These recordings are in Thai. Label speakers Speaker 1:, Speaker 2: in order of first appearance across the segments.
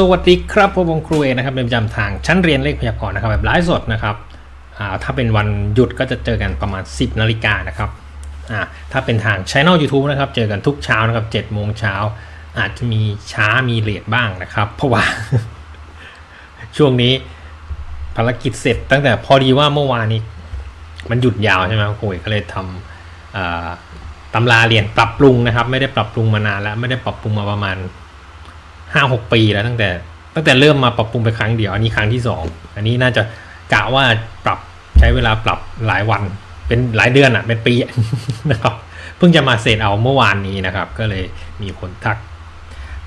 Speaker 1: สวัสดีครับผมครูเอนะครับเป็นประจำทางชั้นเรียนเลขพยากรณ์นะครับแบบไลฟ์สดนะครับถ้าเป็นวันหยุดก็จะเจอกันประมาณ 10นาฬิกานะครับถ้าเป็นทางช่อง YouTube นะครับเจอกันทุกเช้านะครับ7โมงเช้าอาจจะมีช้ามีเลทบ้างนะครับ เพราะว่า ช่วงนี้ภารกิจเสร็จตั้งแต่พอดีว่าเมื่อวานนี้ มันหยุดยาวใช่ไหมครูเอก็เลยทำตำราเรียนปรับปรุงนะครับ ไม่ได้ปรับปรุงมานานแล้วไม่ได้ปรับปรุงมาประมาณ ห้าหกปีแล้วตั้งแต่ตั้งแต่เริ่มมาปรับปรุงไปครั้งเดียว อันนี้ครั้งที่สองอันนี้น่าจะกะว่าปรับใช้เวลาปรับหลายวันเป็นหลายเดือนอะเป็นปีนะครับเพิ่งจะมาเสร็จเอาเมื่อวานนี้นะครับ ก็เลยมีคนทัก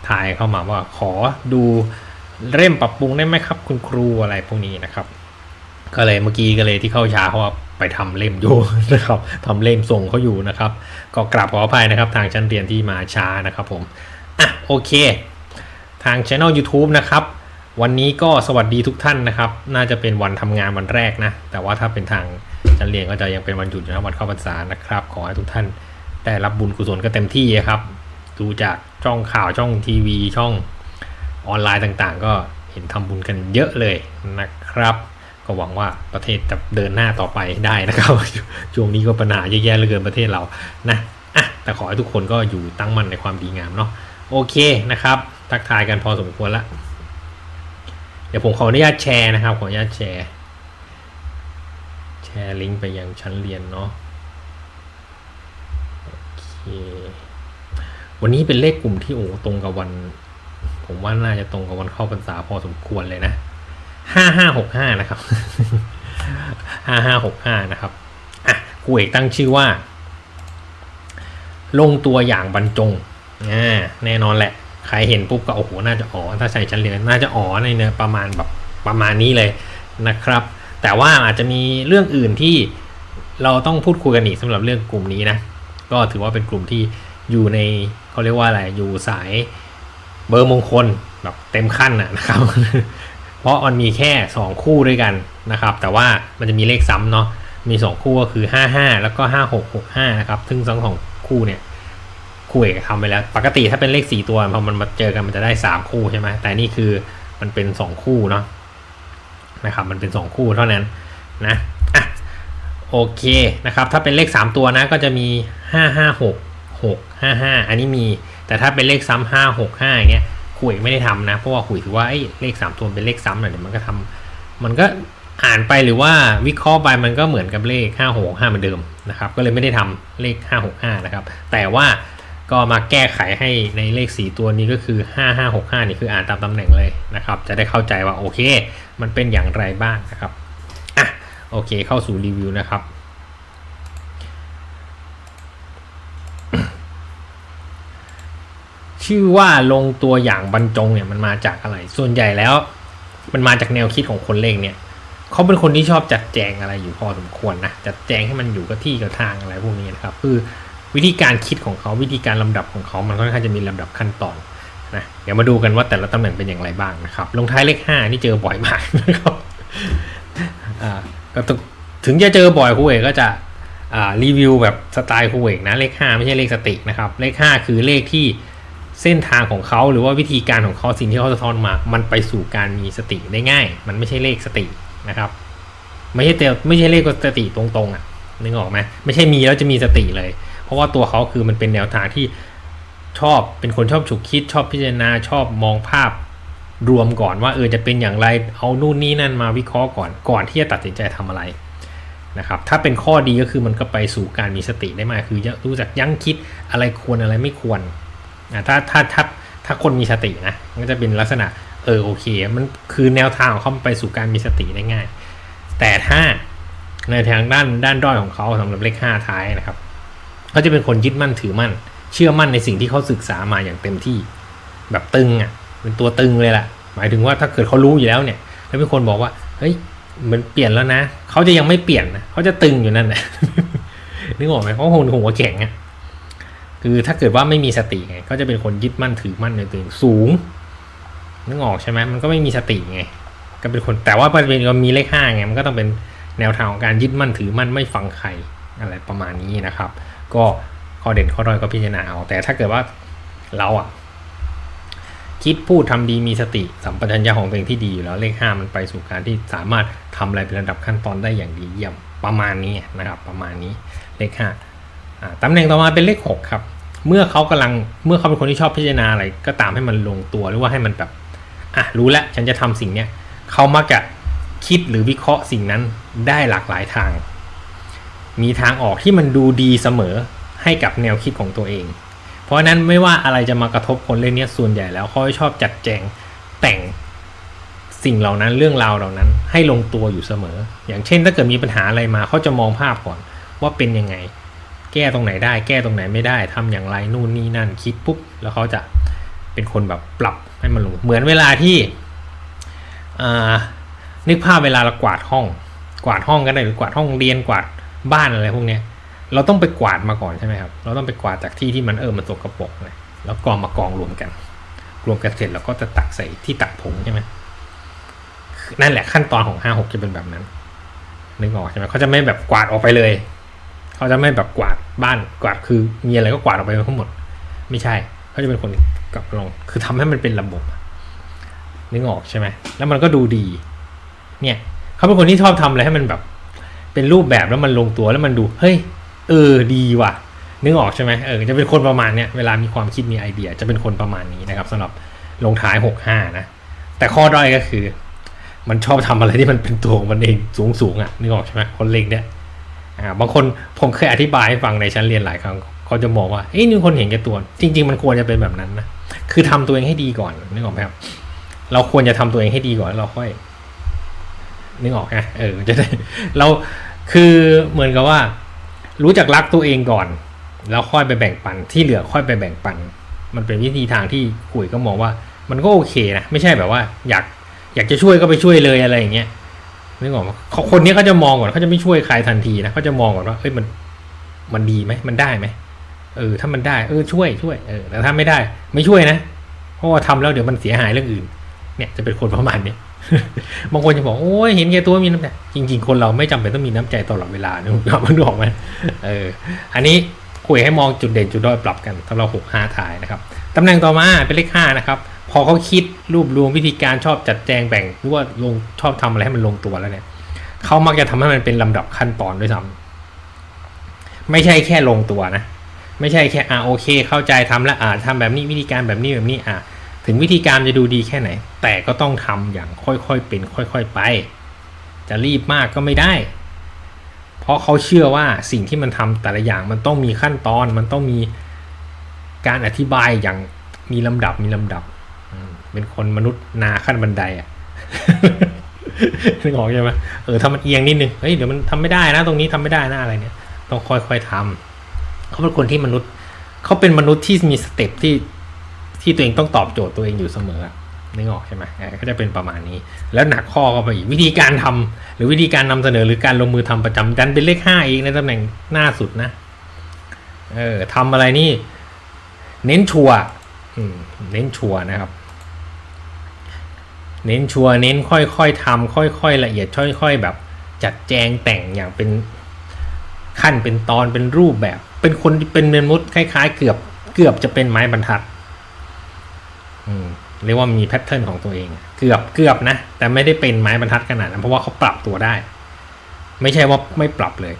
Speaker 1: ทายเข้ามาว่าขอดูเร่มปรับปรุงได้ไหมครับ คุณครูอะไรพวกนี้นะครับ ก็เลยเมื่อกี้ก็เลยที่เข้าช้าเพราะว่าไปทำเล่มอยู่นะครับทำเล่มส่งเขาอยู่นะครับ ก็กราบขออภัยนะครับ ทางชั้นเรียนที่มาช้านะครับผมอะโอเค ทางช anel YouTube นะครับ วันนี้ก็สวัสดีทุกท่านนะครับ น่าจะเป็นวันทำงานวันแรกนะ แต่ว่าถ้าเป็นทางจันเรียนก็จะยังเป็นวันหยุดนะวันเข้าพรรษานะครับ ขอให้ทุกท่านได้รับบุญกุศลก็เต็มที่ครับ ดูจากช่องข่าวช่องทีวีช่องออนไลน์ต่างๆ ก็เห็นทำบุญกันเยอะเลยนะครับ ก็หวังว่าประเทศจะเดินหน้าต่อไปได้นะครับ ช่วงนี้ก็ปัญหาแย่ๆเหลือเกินประเทศเรานะอะแต่ขอให้ทุกคนก็อยู่ตั้งมั่นในความดีงามเนาะโอเคนะครับ ทักทายกันพอสมควรละ เดี๋ยวผมขออนุญาตแชร์นะครับ ขออนุญาตแชร์ แชร์ลิงก์ไปยังชั้นเรียนเนาะโอเควันนี้เป็นเลขกลุ่มที่โอ้ตรงกับวัน ผมว่าน่าจะตรงกับวันเข้าพรรษาพอสมควรเลยนะห้าห้าหกห้านะครับห้าห้าหกห้านะครับอะครูเอกตั้งชื่อว่า ลงตัวอย่างบรรจงอ่าแน่นอนแหละ ใครเห็นปุ๊บก็โอ้โหน่าจะอ๋อถ้าใส่ชั้นเรียนน่าจะอ๋อในเนื้อประมาณแบบประมาณนี้เลยนะครับ แต่ว่าอาจจะมีเรื่องอื่นที่เราต้องพูดคุยกันอีกสำหรับเรื่องกลุ่มนี้นะก็ถือว่าเป็นกลุ่มที่อยู่ในเขาเรียกว่าอะไรอยู่สายเบอร์มงคลแบบเต็มขั้นนะครับ เพราะมันมีแค่ 2 คู่ด้วยกันนะครับ แต่ว่ามันจะมีเลขซ้ำเนาะมี 2 คู่ก็คือ 55 แล้วก็ 5665 นะครับ ซึ่งทั้งสองคู่เนี่ย คู่เอกทำไปแล้ว ปกติถ้าเป็นเลขสี่ตัวพอมันมาเจอกันมันจะได้สามคู่ใช่ไหมแต่นี่คือมันเป็นสองคู่เนาะนะครับมันเป็นสองคู่เท่านั้นนะอะโอเคนะครับถ้าเป็นเลขสามตัวนะก็จะมีห้าห้าหกหกห้าห้าอันนี้มี แต่ถ้าเป็นเลขซ้ำห้าหกห้าอย่างเงี้ยคุยไม่ได้ทำนะเพราะว่าคุยถือว่าเลขสามตัวเป็นเลขซ้ำหน่อยเดี๋ยวมันก็ทำมันก็อ่านไปหรือว่าวิเคราะห์ไปมันก็เหมือนกับเลขห้าหกห้าเหมือนเดิมนะครับ ก็เลยไม่ได้ทำเลขห้าหกห้านะครับ แต่ว่า ก็มาแก้ไขให้ในเลข 4 ตัวนี้ก็คือ 5565 นี่คืออ่านตามตำแหน่งเลยนะครับ จะได้เข้าใจว่าโอเค มันเป็นอย่างไรบ้างนะครับอะโอเคเข้าสู่รีวิวนะครับชื่อว่าลงตัวอย่างบรรจงเนี่ยมันมาจากอะไร ส่วนใหญ่แล้ว มันมาจากแนวคิดของคนเลขเนี่ยเขาเป็นคนที่ชอบจัดแจงอะไรอยู่พอสมควรนะจัดแจงให้มันอยู่กับที่กับทางอะไรพวกนี้นะครับ คือ วิธีการคิดของเขาวิธีการลำดับของเขามันค่อนข้างจะมีลำดับขั้นตอนนะเดี๋ยวมาดูกันว่าแต่ละตำแหน่งเป็นอย่างไรบ้างนะครับ ลงท้ายเลขห้านี่เจอบ่อยมากนะครับอ่าก็ถึงจะเจอบ่อยครูเอกก็จะอ่ารีวิวแบบสไตล์ครูเอกนะเลขห้าไม่ใช่เลขสตินะครับ เลขห้าคือเลขที่เส้นทางของเขาหรือว่าวิธีการของเขาสิ่งที่เขาสะท้อนมา มันไปสู่การมีสติได้ง่าย มันไม่ใช่เลขสตินะครับไม่ใช่เตไม่ใช่เลขสติตรงๆอะนึกออกไหมไม่ใช่มีแล้วจะมีสติเลย เพราะว่าตัวเขาคือมันเป็นแนวทางที่ชอบเป็นคนชอบฉุกคิด ชอบพิจารณาชอบมองภาพรวมก่อนว่าเออจะเป็นอย่างไรเอานู่นนี่นั่นมาวิเคราะห์ก่อนก่อนที่จะตัดสินใจทำอะไรนะครับถ้าเป็นข้อดีก็คือมันก็ไปสู่การมีสติได้มากคือรู้จักยั้งคิดอะไรควรอะไรไม่ควรนะถ้าถ้าถ้าถ้าคนมีสตินะมันก็จะเป็นลักษณะเออโอเคมันคือแนวทางของเขาไปสู่การมีสติได้ง่าย แต่ถ้าในทางด้านด้านด้อยของเขาสำหรับเลขห้าท้ายนะครับ เขาจะเป็นคนยึดมั่นถือมั่น เชื่อมั่นในสิ่งที่เขาศึกษามาอย่างเต็มที่ แบบตึงอะเป็นตัวตึงเลยแหละหมายถึงว่าถ้าเกิดเขารู้อยู่แล้วเนี่ย แล้วมีคนบอกว่าเฮ้ยมันเปลี่ยนแล้วนะเขาจะยังไม่เปลี่ยนนะเขาจะตึงอยู่นั่นแหละนึกออกไหมเขาหัวหัวแข็งอะคือถ้าเกิดว่าไม่มีสติไงเขาจะเป็นคนยึดมั่นถือมั่นในตัวเองสูงนึกออกใช่ไหมมันก็ไม่มีสติไงก็เป็นคนแต่ว่าประเด็นก็มีเลขห้าไงมันก็ต้องเป็นแนวทางของการยึดมั่นถือมั่นไม่ฟังใครอะไรประมาณนี้นะครับ ก็ข้อเด่นข้อด้อยก็พิจารณาเอาแต่ถ้าเกิดว่าเราอะคิดพูดทำดีมีสติสัมปชัญญะของตัวเองที่ดีอยู่แล้วเลขห้ามันไปสู่การที่สามารถทำอะไรเป็นระดับขั้นตอนได้อย่างดีเยี่ยมประมาณนี้นะครับประมาณนี้เลขห้าตำแหน่งต่อมาเป็นเลขหกครับ เมื่อเขากำลังเมื่อเขาเป็นคนที่ชอบพิจารณาอะไรก็ตามให้มันลงตัวหรือว่าให้มันแบบอะรู้แล้วฉันจะทำสิ่งเนี้ยเขามักจะคิดหรือวิเคราะห์สิ่งนั้นได้หลากหลายทาง มีทางออกที่มันดูดีเสมอให้กับแนวคิดของตัวเอง เพราะนั้นไม่ว่าอะไรจะมากระทบคนเรื่องนี้ส่วนใหญ่แล้วเขาชอบจัดแจงแต่งสิ่งเหล่านั้นเรื่องราวเหล่านั้นให้ลงตัวอยู่เสมอ อย่างเช่น ถ้าเกิดมีปัญหาอะไรมาเขาจะมองภาพก่อนว่าเป็นยังไง แก้ตรงไหนได้ แก้ตรงไหนไม่ได้ทำอย่างไรนู่นนี่นั่นคิดปุ๊บแล้วเขาจะเป็นคนแบบปรับให้มันลงเหมือนเวลาที่นึกภาพเวลาเรากวาดห้อง กวาดห้องก็ได้หรือกวาดห้องเรียนกวาด บ้านอะไรพวกเนี้ย เราต้องไปกวาดมาก่อนใช่ไหมครับ เราต้องไปกวาดจากที่ที่มันเออมันสกปรกเลยแล้วกองมากองรวมกัน รวมกันเสร็จแล้วก็จะตักใส่ที่ตักผงใช่ไหมนั่นแหละขั้นตอนของห้าหกจะเป็นแบบนั้นนึกออกใช่ไหมเขาจะไม่แบบกวาดออกไปเลย เขาจะไม่แบบกวาดบ้านกวาดคือมีอะไรก็กวาดออกไปทั้งหมด ไม่ใช่เขาจะเป็นคนกลับลงคือทำให้มันเป็นระบบนึกออกใช่ไหมแล้วมันก็ดูดี เนี่ยเขาเป็นคนที่ชอบทำอะไรให้มันแบบ เป็นรูปแบบแล้วมันลงตัวแล้วมันดูเฮ้ยเออดีว่ะนึกออกใช่ไหมเออจะเป็นคนประมาณเนี้ยเวลามีความคิดมีไอเดีย จะเป็นคนประมาณนี้นะครับสำหรับลงท้ายหกห้านะ แต่ข้อด้อยก็คือ มันชอบทำอะไรที่มันเป็นตัวของมันเองสูงสูงๆอะนึกออกใช่ไหมคนเล็กเนี่ยอ่าบางคนผมเคยอธิบายให้ฟังในชั้นเรียนหลายครั้งเขาจะมองว่าเอ้ยนี่คนเห็นแก่ตัว จริง ๆ มันควรจะเป็นแบบนั้นนะคือทำตัวเองให้ดีก่อนนึกออกไหมครับเราควรจะทำตัวเองให้ดีก่อนแล้วเราค่อย นึกออกไงเออจะได้เราคือเหมือนกับว่า รู้จักรักตัวเองก่อน แล้วค่อยไปแบ่งปันที่เหลือค่อยไปแบ่งปัน มันเป็นวิธีทางที่คุยก็มองว่ามันก็โอเคนะไม่ใช่แบบว่า อยากอยากจะช่วยก็ไปช่วยเลยอะไรอย่างเงี้ยนึกออกไหมเขาคนนี้เขาจะมองก่อนเขาจะไม่ช่วยใครทันทีนะเขาจะมองก่อนว่าเอ้ยมันมันดีไหมมันได้ไหมเออถ้ามันได้เออช่วยช่วยเออแต่ถ้าไม่ได้ ไม่ช่วยนะเพราะว่าทำแล้วเดี๋ยวมันเสียหายเรื่องอื่น เนี่ยจะเป็นคนประมาณนี้ บางคนจะบอกโอ้ยเห็นแก่ตัวมีน้ำใจจริง ๆ คนเราไม่จำเป็นต้องมีน้ำใจตลอดเวลานะผมมันบอกไหมเอออันนี้คุยให้มองจุดเด่นจุดด้อยปรับกันสำหรับหกห้าถ่ายนะครับตำแหน่งต่อมาเป็นเลขห้านะครับ พอเขาคิดรูปรวมวิธีการชอบจัดแจงแบ่งหรือว่าลงชอบทำอะไรให้มันลงตัวแล้วเนี่ยเขามักจะทำให้มันเป็นลำดับขั้นตอนด้วยซ้ำไม่ใช่แค่ลงตัวนะ ไม่ใช่แค่อ่าโอเค เข้าใจทำแล้วอ่าทำแบบนี้วิธีการแบบนี้แบบนี้อ่า ถึงวิธีการจะดูดีแค่ไหน แต่ก็ต้องทำอย่างค่อยๆเป็นค่อยๆไป จะรีบมากก็ไม่ได้ เพราะเขาเชื่อว่าสิ่งที่มันทำแต่ละอย่างมันต้องมีขั้นตอน มันต้องมีการอธิบายอย่างมีลำดับมีลำดับ เป็นคนมนุษย์นาขั้นบันไดอะนึกออกใช่ไหมเออถ้ามันเอียงนิดนึงเฮ้ยเดี๋ยวมันทำไม่ได้นะ ตรงนี้ทำไม่ได้นะอะไรเนี่ย ต้องค่อยๆทำเขาเป็นคนที่มนุษย์ เขาเป็นมนุษย์ที่มีสเต็ปที่ ที่ตัวเองต้องตอบโจทย์ตัวเองอยู่เสมอนึกออกใช่ไหมก็จะเป็นประมาณนี้ แล้วหนักข้อก็ไปอีกวิธีการทำหรือวิธีการนำเสนอหรือการลงมือทำประจำดันเป็นเลขห้าเองในตำแหน่งหน้าสุดนะเออทำอะไรนี่ เน้นชัวร์เน้นชัวร์นะครับ เน้นชัวร์เน้นค่อยๆทำค่อยๆละเอียดค่อย ๆ แบบ จัดแจงแต่งอย่างเป็นขั้นเป็นตอนเป็นรูปแบบ เป็นคนเป็นเมนุษย์คล้าย ๆ เกือบเกือบจะเป็นไม้บรรทัดอ เรียกว่ามีแพทเทิร์นของตัวเอง เกือบเกือบนะ แต่ไม่ได้เป็นไม้บรรทัดขนาดนั้นเพราะว่าเขาปรับตัวได้ ไม่ใช่ว่าไม่ปรับเลย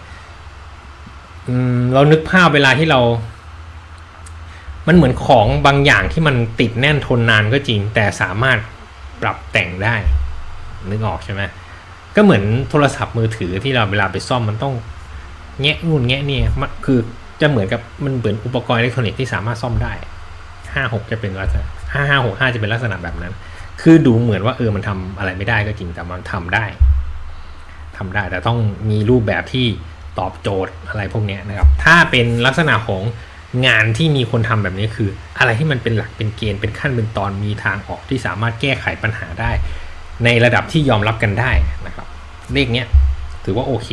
Speaker 1: อืมเรานึกภาพเวลาที่เรา มันเหมือนของบางอย่างที่มันติดแน่นทนนานก็จริง แต่สามารถปรับแต่งได้ นึกออกใช่ไหมก็เหมือนโทรศัพท์มือถือที่เราเวลาไปซ่อมมันต้อง แงะนู่นแงะนี่มันคือจะเหมือนกับมันเหมือนอุปกรณ์อิเล็กทรอนิกส์ที่สามารถซ่อมได้ห้าหกจะเป็นลักษณะ ห้าห้าหกห้าจะเป็นลักษณะแบบนั้น คือดูเหมือนว่าเออมันทำอะไรไม่ได้ก็จริงแต่มันทำได้ทำได้แต่ต้องมีรูปแบบที่ตอบโจทย์อะไรพวกนี้นะครับ ถ้าเป็นลักษณะของงานที่มีคนทำแบบนี้คือ อะไรที่มันเป็นหลักเป็นเกณฑ์เป็นขั้นเป็นตอนมีทางออกที่สามารถแก้ไขปัญหาได้ ในระดับที่ยอมรับกันได้นะครับ เลขเนี้ยถือว่าโอเค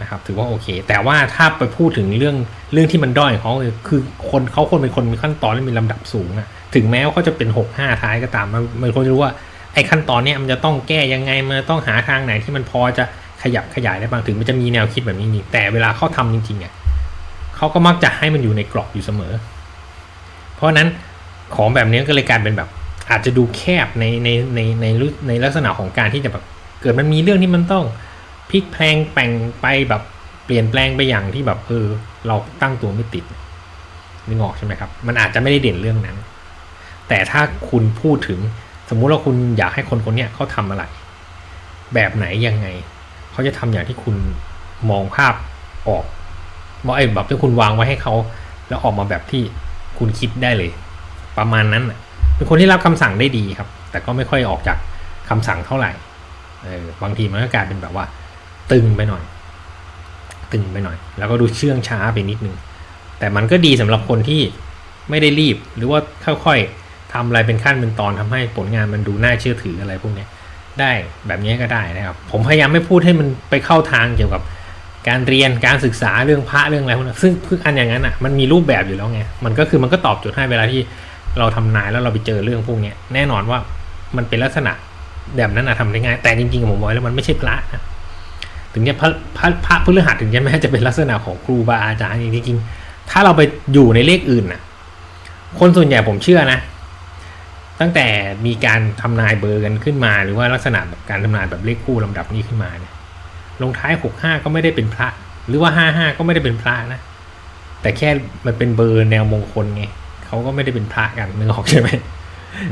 Speaker 1: นะครับถือว่าโอเค แต่ว่าถ้าไปพูดถึงเรื่อง เรื่องที่มันด้อยของเขาคือคนเขาคนเป็นคนมีขั้นตอนและมีลำดับสูงอะถึงแม้ว่าเขาจะเป็นหกห้าท้ายก็ตามมันมันควรจะรู้ว่าไอ้ขั้นตอนเนี้ยมันจะต้องแก้ยังไงมันต้องหาทางไหนที่มันพอจะขยับขยายได้บ้างถึงมันจะมีแนวคิดแบบนี้จริงแต่เวลาเขาทำจริงๆเนี่ยเขาก็มักจะให้มันอยู่ในกรอบอยู่เสมอ เพราะนั้นของแบบนี้ก็เลยกลายเป็นแบบ อาจจะดูแคบในในในในรในลักษณะของการที่จะแบบเกิดมันมีเรื่องที่มันต้องพลิกแพลงแปลงไปแบบ เปลี่ยนแปลงไปอย่างที่แบบเออเราตั้งตัวไม่ติดนึกออกใช่ไหมครับ มันอาจจะไม่ได้เด่นเรื่องนั้น แต่ถ้าคุณพูดถึงสมมุติว่าคุณอยากให้คนคนนี้เขาทำอะไร แบบไหนยังไง เขาจะทำอย่างที่คุณมองภาพออกบอกไอ้แบบที่คุณวางไว้ให้เขา แล้วออกมาแบบที่คุณคิดได้เลย ประมาณนั้นเป็นคนที่รับคำสั่งได้ดีครับ แต่ก็ไม่ค่อยออกจากคำสั่งเท่าไหร่เออบางทีมันก็กลายเป็นแบบว่า ตึงไปหน่อย ตึงไปหน่อย แล้วก็ดูเชื่องช้าไปนิดนึง แต่มันก็ดีสำหรับคนที่ไม่ได้รีบ หรือว่าค่อยๆทำอะไรเป็นขั้นเป็นตอนทำให้ผลงานมันดูน่าเชื่อถืออะไรพวกนี้ได้แบบนี้ก็ได้นะครับ ผมพยายามไม่พูดให้มันไปเข้าทางเกี่ยวกับการเรียนการศึกษาเรื่องพระเรื่องอะไรพวกนั้นซึ่งคืออันอย่างนั้นอะมันมีรูปแบบอยู่แล้วไงมันก็คือมันก็ตอบโจทย์ให้เวลาที่เราทำนายแล้วเราไปเจอเรื่องพวกนี้แน่นอนว่ามันเป็นลักษณะแบบนั้นอะทำได้ง่ายแต่จริงๆผมบอกแล้วมันไม่ใช่พระนะ ถึงจะพระพระพระพฤหัสถึงจะแม้จะเป็นลักษณะของครูบาอาจารย์จริงๆถ้าเราไปอยู่ในเลขอื่นน่ะคนส่วนใหญ่ผมเชื่อนะ ตั้งแต่มีการทำนายเบอร์กันขึ้นมา หรือว่าลักษณะแบบการทำนายแบบเลขคู่ลำดับนี้ขึ้นมาเนี่ยลงท้ายหกห้าก็ไม่ได้เป็นพระ หรือว่าห้าห้าก็ไม่ได้เป็นพระนะ แต่แค่มันเป็นเบอร์แนวมงคลไงเขาก็ไม่ได้เป็นพระกันนึกออกใช่ไหม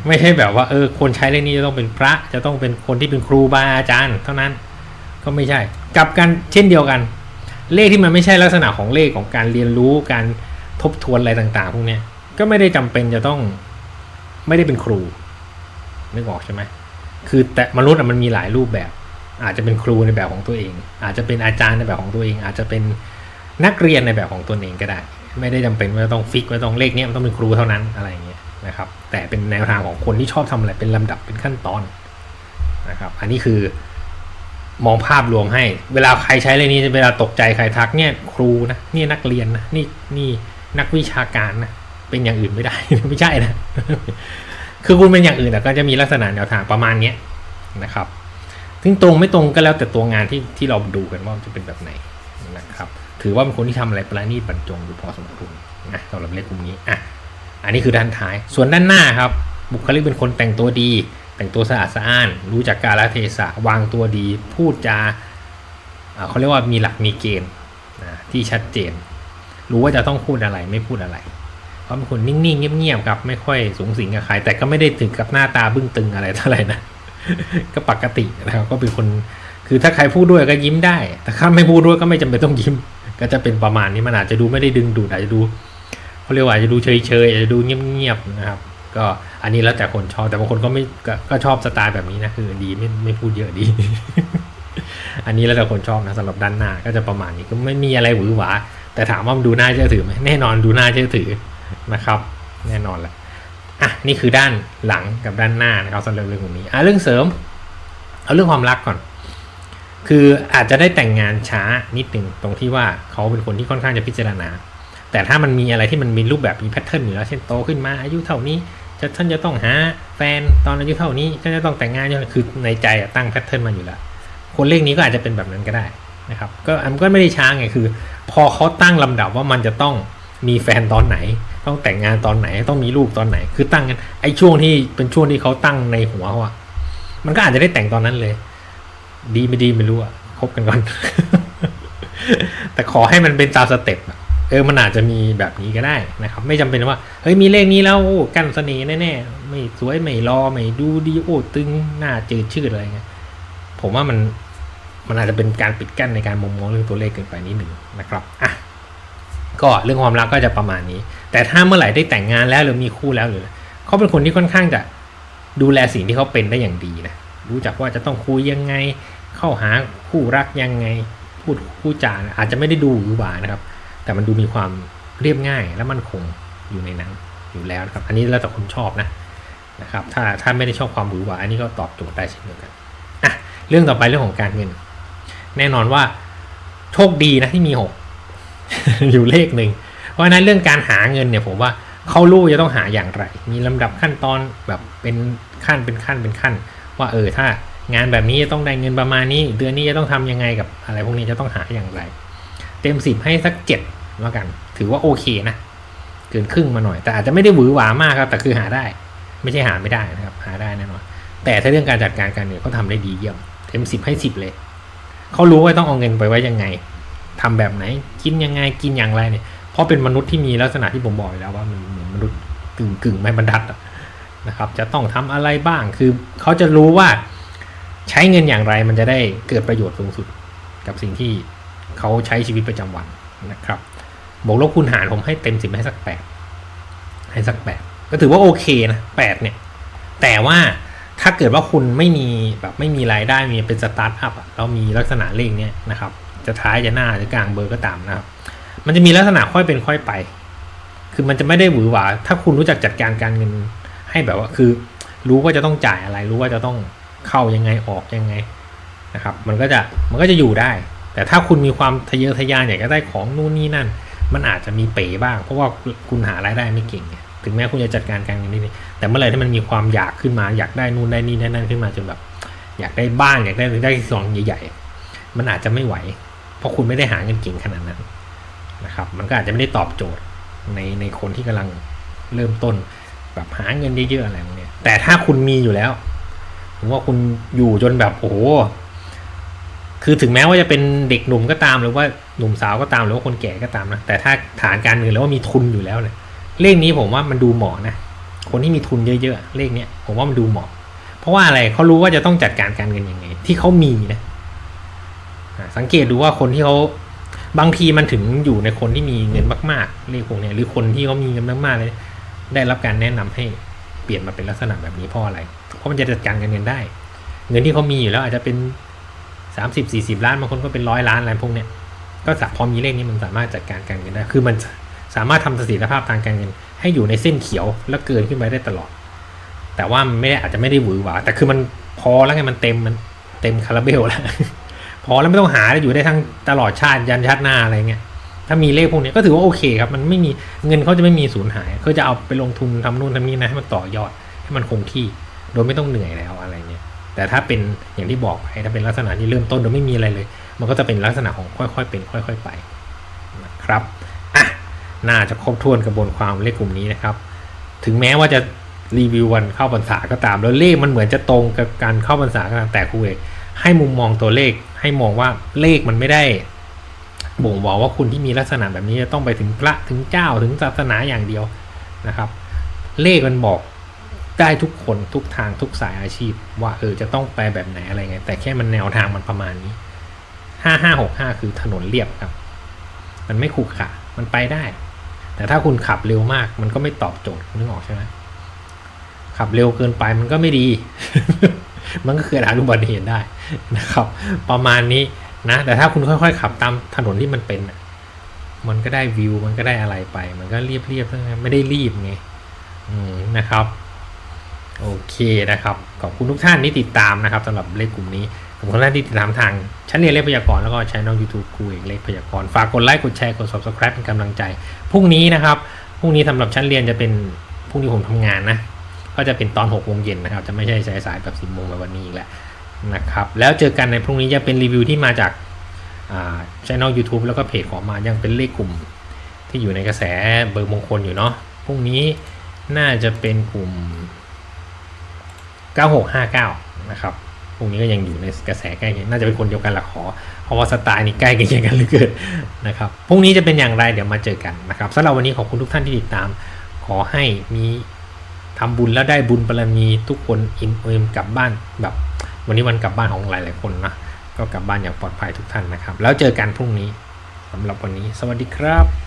Speaker 1: ไม่ใช่แบบว่าเออคนใช้เลขนี้จะต้องเป็นพระ จะต้องเป็นคนที่เป็นครูบาอาจารย์ เท่านั้น ก็ไม่ใช่ กลับกันเช่นเดียวกัน เลขที่มันไม่ใช่ลักษณะของเลขของการเรียนรู้การทบทวนอะไรต่างๆ พวกนี้ก็ไม่ได้จำเป็นจะต้องไม่ได้เป็นครูนึกออกใช่ไหมคือแต่มนุษย์มันมีหลายรูปแบบ อาจจะเป็นครูในแบบของตัวเอง อาจจะเป็นอาจารย์ในแบบของตัวเอง อาจจะเป็นนักเรียนในแบบของตัวเองก็ได้ ไม่ได้จำเป็นว่าต้องฟิกว่าต้องเลขเนี้ยมันต้องเป็นครูเท่านั้นอะไรอย่างเงี้ยนะครับแต่เป็นแนวทางของคนที่ชอบทำอะไรเป็นลำดับเป็นขั้นตอนนะครับ อันนี้คือ มองภาพรวมให้ เวลาใครใช้เลขนี้เวลาตกใจใครทักเนี่ยครูนะนี่นักเรียนนะนี่นี่นักวิชาการนะเป็นอย่างอื่นไม่ได้ ไม่ใช่นะ คือคุณเป็นอย่างอื่นแต่ก็จะมีลักษณะแนวทางประมาณเนี้ยนะครับซึ่งตรงไม่ตรงก็แล้วแต่ตัวงานที่ที่เราดูกันว่าจะเป็นแบบไหนนะครับ ถือว่าเป็นคนที่ทำอะไรประณีตบรรจงอยู่พอสมควรนะสำหรับเลขกลุ่มนี้อะอันนี้คือด้านท้าย ส่วนด้านหน้าครับ บุคลิกเป็นคนแต่งตัวดี แต่งตัวสะอาดสะอ้าน รู้จักกาลเทศะวางตัวดี พูดจาเขาเรียกว่ามีหลักมีเกณฑ์ที่ชัดเจน รู้ว่าจะต้องพูดอะไรไม่พูดอะไร เพราะเป็นคนนิ่งๆเงียบๆครับไม่ค่อยสูงสิงกับใครแต่ก็ไม่ได้ถึงกับหน้าตาบึ้งตึงอะไรเท่าไหร่นะก็ปกตินะครับก็เป็นคนคือถ้าใครพูดด้วยก็ยิ้มได้ แต่ถ้าไม่พูดด้วยก็ไม่จำเป็นต้องยิ้ม ก็จะเป็นประมาณนี้มันอาจจะดูไม่ได้ดึงดูดอาจจะดูเขาเรียกว่าอาจจะดูเฉยๆอาจจะดูเงียบๆนะครับ ก็อันนี้แล้วแต่คนชอบ แต่บางคนก็ไม่ก็ชอบสไตล์แบบนี้นะคือดีไม่ไม่พูดเยอะดี อันนี้แล้วแต่คนชอบนะสำหรับด้านหน้าก็จะประมาณนี้ก็ไม่มีอะไรหวือหวา แต่ถามว่ามันดูน่าเชื่อถือไหมแน่นอนดูน่าเชื่อถือนะครับ แน่นอนแหละอะนี่คือด้านหลังกับด้านหน้านะครับสำหรับเรื่องของนี้อะเรื่องเสริม เอาเรื่องความรักก่อนคืออาจจะได้แต่งงานช้านิดหนึ่งตรงที่ว่าเขาเป็นคนที่ค่อนข้างจะพิจารณา แต่ถ้ามันมีอะไรที่มันมีรูปแบบมีแพทเทิร์นอยู่แล้วเช่นโตขึ้นมาอายุเท่านี้ จะท่านจะต้องหาแฟนตอนอายุเท่านี้ก็จะต้องแต่งงานคือในใจตั้งแพทเทิร์นมาอยู่แล้ว คนเลขนี้ก็อาจจะเป็นแบบนั้นก็ได้นะครับ ก็อันก็ไม่ได้ช้าไงคือ พอเขาตั้งลำดับว่ามันจะต้องมีแฟนตอนไหน ต้องแต่งงานตอนไหน ต้องมีลูกตอนไหน คือตั้งกันไอ้ช่วงที่เป็นช่วงที่เขาตั้งในหัวเขาอะมันก็อาจจะได้แต่งตอนนั้นเลย ดีไม่ดีไม่รู้อะคบกันก่อน แต่ขอให้มันเป็นตามสเต็ปอะ เออมันอาจจะมีแบบนี้ก็ได้นะครับ ไม่จำเป็นว่าเฮ้ยมีเลขนี้แล้วโอ้กันเสน่ห์แน่ๆไม่สวยไม่รอไม่ดูดีโอ้ตึงหน้าจืดชืดอะไรเงี้ยผมว่ามันมันอาจจะเป็นการปิดกั้นในการมุมมองเรื่องตัวเลขเกินไปนิดหนึ่งนะครับอะก็เรื่องความรักก็จะประมาณนี้ แต่ถ้าเมื่อไหร่ได้แต่งงานแล้วหรือมีคู่แล้วหรือเขาเป็นคนที่ค่อนข้างจะดูแลสิ่งที่เขาเป็นได้อย่างดีนะรู้จักว่าจะต้องคุยยังไง เข้าหาคู่รักยังไง พูดคู่จาอาจจะไม่ได้ดูหรือหวานะครับ แต่มันดูมีความเรียบง่ายและมั่นคงอยู่ในนั้นอยู่แล้วนะครับ อันนี้แล้วแต่คนชอบนะนะครับ ถ้าถ้าไม่ได้ชอบความหวือหวาอันนี้ก็ตอบโจทย์ได้เช่นเดียวกันอะเรื่องต่อไปเรื่องของการเงิน แน่นอนว่าโชคดีนะที่มีหกอยู่เลขหนึ่งเพราะฉะนั้นเรื่องการหาเงินเนี่ยผมว่าเข้ารู้จะต้องหาอย่างไร มีลำดับขั้นตอนแบบเป็นขั้นเป็นขั้นเป็นขั้น ว่าเออถ้างานแบบนี้จะต้องได้เงินประมาณนี้ เดือนนี้จะต้องทำยังไงกับอะไรพวกนี้จะต้องหาอย่างไร เต็มสิบให้สักเจ็ด แล้วกัน ถือว่าโอเคนะ เกินครึ่งมาหน่อย แต่อาจจะไม่ได้หวือหวามากครับ แต่คือหาได้ ไม่ใช่หาไม่ได้นะครับ หาได้แน่นอน แต่ถ้าเรื่องการจัดการการเงินเขาทำได้ดีเยี่ยม เต็มสิบให้สิบเลย เขารู้ว่าต้องเอาเงินไปไว้ยังไงทำแบบไหน กินยังไง กินอย่างไรเนี่ย เพราะเป็นมนุษย์ที่มีลักษณะที่ผมบอกอยแล้วว่ามันเหมือนมนุษย์กึ่งกึ่งไม่บรรทัดนะครับ จะต้องทำอะไรบ้าง คือเขาจะรู้ว่าใช้เงินอย่างไรมันจะได้เกิดประโยชน์สูงสุด กับสิ่งที่เขาใช้ชีวิตประจำวันนะครับ บวกลบคูณหารผมให้เต็มสิบให้สักแปดให้สักแปดก็ถือว่าโอเคนะแปดเนี่ย แต่ว่าถ้าเกิดว่าคุณไม่มีแบบไม่มีรายได้มีเป็นสตาร์ทอัพอะแล้วมีลักษณะเลขเนี้ยนะครับ จะท้ายจะหน้าจะกลางเบอร์ก็ตามนะครับ มันจะมีลักษณะค่อยเป็นค่อยไป คือมันจะไม่ได้หวือหวา ถ้าคุณรู้จักจัดการการเงินให้แบบว่าคือรู้ว่าจะต้องจ่ายอะไร รู้ว่าจะต้องเข้ายังไงออกยังไงนะครับ มันก็จะมันก็จะอยู่ได้ แต่ถ้าคุณมีความทะเยอทะยานอยากจะได้ของนู่นนี่นั่น มันอาจจะมีเป๋บ้าง เพราะว่าคุณหารายได้ไม่เก่ง ถึงแม้คุณจะจัดการการเงินได้ดีแต่เมื่อไหร่ที่มันมีความอยากขึ้นมา อยากได้นู่นได้นี่ได้นั่นขึ้นมาจนแบบ อยากได้บ้านอยากได้ได้สองใหญ่ๆ มันอาจจะไม่ไหว เพราะคุณไม่ได้หาเงินเก่งขนาดนั้นนะครับ มันก็อาจจะไม่ได้ตอบโจทย์ในในคนที่กำลังเริ่มต้นแบบหาเงินเยอะๆอะไรพวกเนี้ยแต่ถ้าคุณมีอยู่แล้ว ผมว่าคุณอยู่จนแบบโอ้โห คือถึงแม้ว่าจะเป็นเด็กหนุ่มก็ตามหรือว่าหนุ่มสาวก็ตามหรือว่าคนแก่ก็ตามนะแต่ถ้าฐานการเงินแล้วว่ามีทุนอยู่แล้วเนี่ยเลขนี้ผมว่ามันดูเหมาะนะคนที่มีทุนเยอะๆเลขเนี้ยผมว่ามันดูเหมาะ เพราะว่าอะไรเขารู้ว่าจะต้องจัดการการเงินยังไง ที่เขามีนะสังเกตดูว่าคนที่เขาบางทีมันถึงอยู่ในคนที่มีเงินมากๆเลขพวกเนี้ยหรือคนที่เขามีเงินมากๆเลยได้รับการแนะนำให้เปลี่ยนมาเป็นลักษณะแบบนี้เพราะอะไร เพราะมันจะจัดการการเงินได้ เงินที่เขามีอยู่แล้วอาจจะเป็น สามสิบสี่สิบล้านบางคนก็เป็นร้อยล้านอะไรพวกเนี้ยก็สาพอมีเลขนี้มันสามารถจัดการการเงินได้ คือมันสามารถทำเสถียรภาพทางการเงิน ให้อยู่ในเส้นเขียวแล้วเกินขึ้นไปได้ตลอด แต่ว่าไม่ได้อาจจะไม่ได้หวือหวา แต่คือมันพอแล้วไงมันเต็มมันเต็มคาราเบลแล้ว พอแล้วไม่ต้องหาอยู่ได้ทั้งตลอดชาติยันชาติหน้าอะไรเงี้ย ถ้ามีเลขพวกนี้ก็ถือว่าโอเคครับ มันไม่มีเงินเขาจะไม่มีสูญหายเขาจะเอาไปลงทุนทำนู่นทำนี่นะให้มันต่อยอดให้มันคงที่ โดยไม่ต้องเหนื่อยแล้วอะไรเงี้ย แต่ถ้าเป็นอย่างที่บอกไปถ้าเป็นลักษณะที่เริ่มต้นโดยไม่มีอะไรเลย มันก็จะเป็นลักษณะของค่อยๆเป็น ค่อย ๆ ไปนะครับอะน่าจะครบถ้วนกระบวนความเลขกลุ่มนี้นะครับ ถึงแม้ว่าจะรีวิววันเข้าพรรษาก็ตาม แล้วเลขมันเหมือนจะตรงกับการเข้าพรรษาก็ตามแต่ครูเอกให้มุมมองตัวเลขให้มองว่าเลขมันไม่ได้ บ่งบอกว่าคุณที่มีลักษณะแบบนี้จะต้องไปถึงพระถึงเจ้าถึงศาสนาอย่างเดียวนะครับ เลขมันบอก ได้ทุกคนทุกทางทุกสายอาชีพ ว่าเออจะต้องไปแบบไหนอะไรไง แต่แค่มันแนวทางมันประมาณนี้ห้าห้าหกห้าคือถนนเรียบครับ มันไม่ขรุขระมันไปได้ แต่ถ้าคุณขับเร็วมาก มันก็ไม่ตอบโจทย์นึกออกใช่ไหมขับเร็วเกินไปมันก็ไม่ดี มันก็เกิดอุบัติเหตุได้นะครับ ประมาณนี้นะ แต่ถ้าคุณค่อยๆ ขับตามถนนที่มันเป็นมันก็ได้วิว มันก็ได้อะไรไป มันก็เรียบๆไม่ได้รีบไงนะครับ โอเคนะครับขอบคุณทุกท่านที่ติดตามนะครับสำหรับเลขกลุ่มนี้ขอบคุณทุกท่านที่ติดตามทางชั้นเรียนเลขพยากรณ์แล้วก็ช่อง YouTube ครูเอกเลขพยากรณ์ฝากกดไลค์กดแชร์กด subscribe เป็นกำลังใจพรุ่งนี้นะครับพรุ่งนี้สำหรับชั้นเรียนจะเป็นพรุ่งนี้ผมทำงานนะก็จะเป็นตอน6โมงเย็นนะครับ จะไม่ใช่สายสายแบบ10โมงแบบวันนี้อีกแล้วนะครับแล้วเจอกันในพรุ่งนี้จะเป็นรีวิวที่มาจากช่อง YouTube แล้วก็เพจของมายังเป็นเลขกลุ่มที่อยู่ในกระแสเบอร์มงคลอยู่เนาะพรุ่งนี้น่าจะเป็นกลุ่ม 9659 นะครับพวกนี้ก็ยังอยู่ในกระแสใกล้เคียงน่าจะเป็นคนเดียวกันละขอเพราะว่าสไตล์นี้ใกล้เคียงกันเหลือเกินนะครับพรุ่งนี้จะเป็นอย่างไรเดี๋ยวมาเจอกันนะครับสำหรับวันนี้ขอบคุณทุกท่านที่ติดตาม ขอให้มีทำบุญแล้วได้บุญบารมีทุกคนอิ่มเอิมกลับบ้านแบบ วันนี้วันกลับบ้านของหลาย ๆ คนนะก็กลับบ้านอย่างปลอดภัยทุกท่านนะครับ แล้วเจอกันพรุ่งนี้สำหรับวันนี้ สวัสดีครับ